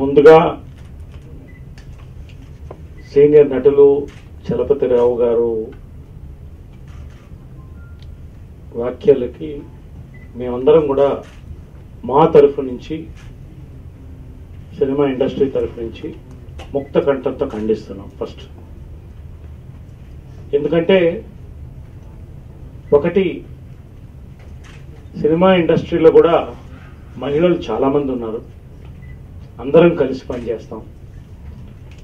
ముందుగా సీనియర్ నటులు చలపతిరావు గారు వ్యాఖ్యలకి మేమందరం కూడా మా తరఫు నుంచి సినిమా ఇండస్ట్రీ తరఫు నుంచి ముక్త కంఠంతో ఖండిస్తున్నాం ఫస్ట్. ఎందుకంటే ఒకటి సినిమా ఇండస్ట్రీలో కూడా మహిళలు చాలామంది ఉన్నారు. అందరం కలిసి పనిచేస్తాం.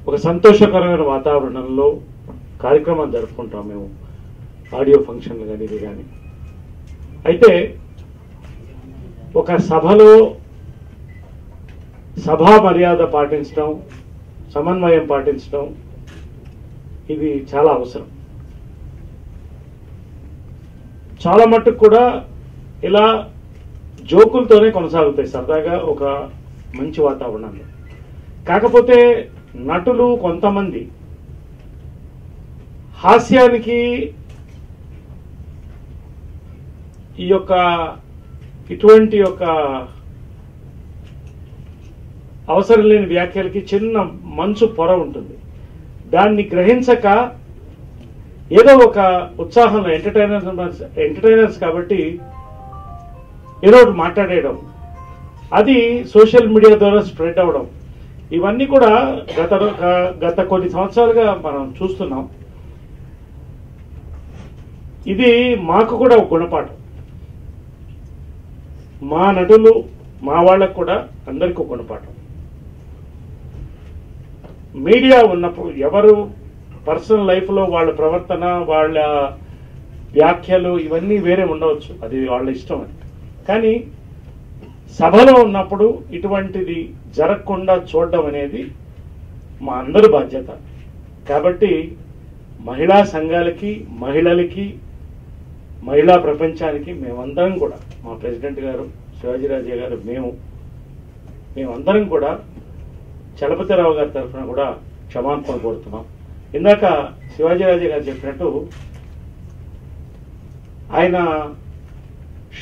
ఒక సంతోషకరమైన వాతావరణంలో కార్యక్రమాలు జరుపుకుంటాం మేము. ఆడియో ఫంక్షన్లు కానీ ఇది కానీ. అయితే ఒక సభలో సభా మర్యాద పాటించడం సమన్వయం పాటించడం ఇది చాలా అవసరం. చాలా మట్టుకు కూడా ఇలా జోకులతోనే కొనసాగుతాయి. సరదాగా ఒక మంచి వాతావరణంలో. కాకపోతే నటులు కొంతమంది హాస్యానికి ఈ యొక్క ఇటువంటి యొక్క అవసరం లేని వ్యాఖ్యలకి చిన్న మంచు పొర ఉంటుంది. దాన్ని గ్రహించక ఏదో ఒక ఉత్సాహంలో ఎంటర్టైనర్స్ ఎంటర్టైనర్స్ కాబట్టి ఏదో ఒకటి మాట్లాడేయడం అది సోషల్ మీడియా ద్వారా స్ప్రెడ్ అవ్వడం ఇవన్నీ కూడా గత గత కొన్ని సంవత్సరాలుగా మనం చూస్తున్నాం. ఇది మాకు కూడా ఒక గుణపాఠం. మా నటులు మా వాళ్ళకు కూడా అందరికీ ఒక గుణపాఠం. మీడియా ఉన్నప్పుడు ఎవరు పర్సనల్ లైఫ్లో వాళ్ళ ప్రవర్తన వాళ్ళ వ్యాఖ్యలు ఇవన్నీ వేరే ఉండవచ్చు. అది వాళ్ళ ఇష్టం అని కానీ సభలో ఉన్నప్పుడు ఇటువంటిది జరగకుండా చూడడం అనేది మా అందరి బాధ్యత. కాబట్టి మహిళా సంఘాలకి మహిళలకి మహిళా ప్రపంచానికి మేమందరం కూడా మా ప్రెసిడెంట్ గారు శివాజీరాజే గారు మేము మేమందరం కూడా చలపతిరావు గారి తరఫున కూడా క్షమాపణ కోరుతున్నాం. ఇందాక శివాజీరాజే గారు చెప్పినట్టు ఆయన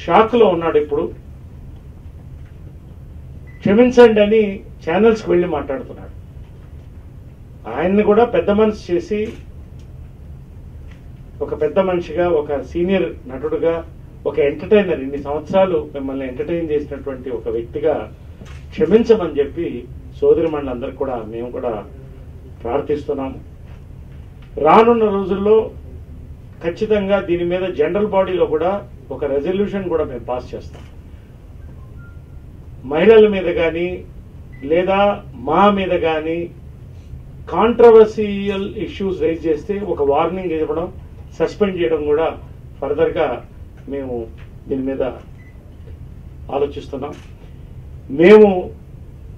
షాక్లో ఉన్నాడు ఇప్పుడు. క్షమించండి అని ఛానల్స్కి వెళ్ళి మాట్లాడుతున్నాడు. ఆయన్ని కూడా పెద్ద మనసు చేసి ఒక పెద్ద మనిషిగా ఒక సీనియర్ నటుడుగా ఒక ఎంటర్టైనర్ ఇన్ని సంవత్సరాలు మిమ్మల్ని ఎంటర్టైన్ చేసినటువంటి ఒక వ్యక్తిగా క్షమించమని చెప్పి సోదరి మండలందరూ కూడా మేము కూడా ప్రార్థిస్తున్నాము రానున్న రోజుల్లో ఖచ్చితంగా దీని మీద జనరల్ బాడీలో కూడా ఒక రెజల్యూషన్ కూడా మేము పాస్ చేస్తాం. మహిళల మీద కానీ లేదా మా మీద కానీ కాంట్రవర్సియల్ ఇష్యూస్ రైజ్ చేస్తే ఒక వార్నింగ్ ఇవ్వడం సస్పెండ్ చేయడం కూడా ఫర్దర్గా మేము దీని మీద ఆలోచిస్తున్నాం. మేము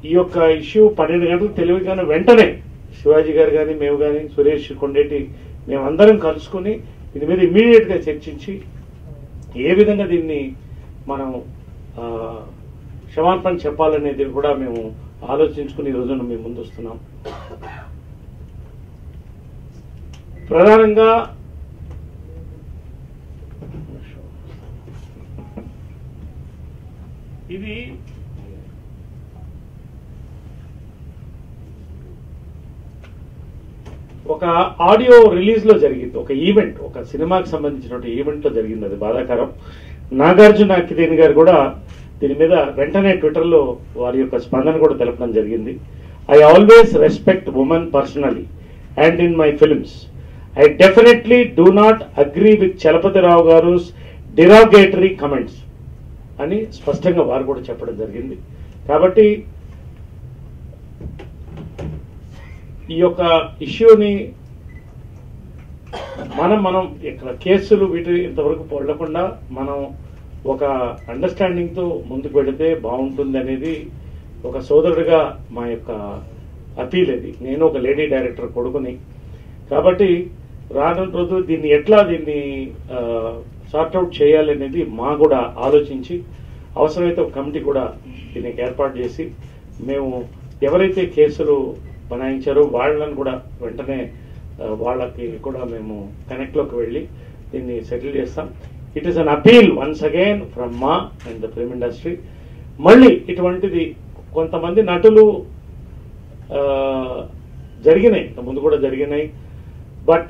ఈ యొక్క ఇష్యూ పన్నెండు గంటలకు తెలివిగానే వెంటనే శివాజీ గారు కానీ మేము కానీ సురేష్ కొండేటి మేమందరం కలుసుకుని దీని మీద ఇమ్మీడియట్గా చర్చించి ఏ విధంగా దీన్ని మనం క్షమాపణ చెప్పాలనేది కూడా మేము ఆలోచించుకుని ఈ రోజున మేము ముందు వస్తున్నాం ప్రధానంగా ఇది ఒక ఆడియో రిలీజ్లో జరిగింది. ఒక ఈవెంట్ ఒక సినిమాకి సంబంధించిన ఈవెంట్లో జరిగింది. అది బాధాకరం. నాగార్జున అక్కినేని గారు కూడా దీని మీద వెంటనే ట్విట్టర్లో వారి యొక్క స్పందన కూడా తెలపడం జరిగింది. I always respect women personally and in my films I definitely do not agree with Chalapathi Rao derogatory comments అని స్పష్టంగా వారు కూడా చెప్పడం జరిగింది. కాబట్టి ఈ యొక్క ఇష్యూని మనం మనం ఇక్కడ కేసులు వీటి ఇంతవరకు పొడకుండా మనం ఒక అండర్స్టాండింగ్తో ముందుకు వెళితే బాగుంటుంది అనేది ఒక సోదరుడిగా మా యొక్క అపీల్ ఇది నేను ఒక లేడీ డైరెక్టర్ కొడుకుని. కాబట్టి రానున్న రోజు దీన్ని ఎట్లా దీన్ని సార్ట్అవుట్ చేయాలనేది మా కూడా ఆలోచించి అవసరమైతే ఒక కమిటీ కూడా దీనికి ఏర్పాటు చేసి మేము ఎవరైతే కేసులు బనాయించారో వాళ్ళని కూడా వెంటనే వాళ్ళకి కూడా మేము కనెక్ట్లోకి వెళ్ళి దీన్ని సెటిల్ చేస్తాం. It is an appeal once again from మా అండ్ ద ఫిల్మ్ ఇండస్ట్రీ మళ్ళీ ఇటువంటిది కొంతమంది నటులు జరిగినాయి ఇంత ముందు కూడా జరిగినాయి. బట్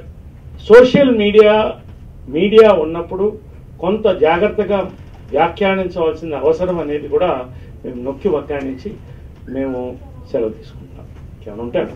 సోషల్ మీడియా మీడియా ఉన్నప్పుడు కొంత జాగ్రత్తగా వ్యాఖ్యానించవలసిన అవసరం అనేది కూడా మేము నొక్కి వ్యాఖ్యానించి మేము సెలవు తీసుకుంటాం ఏమైనా ఉంటాయి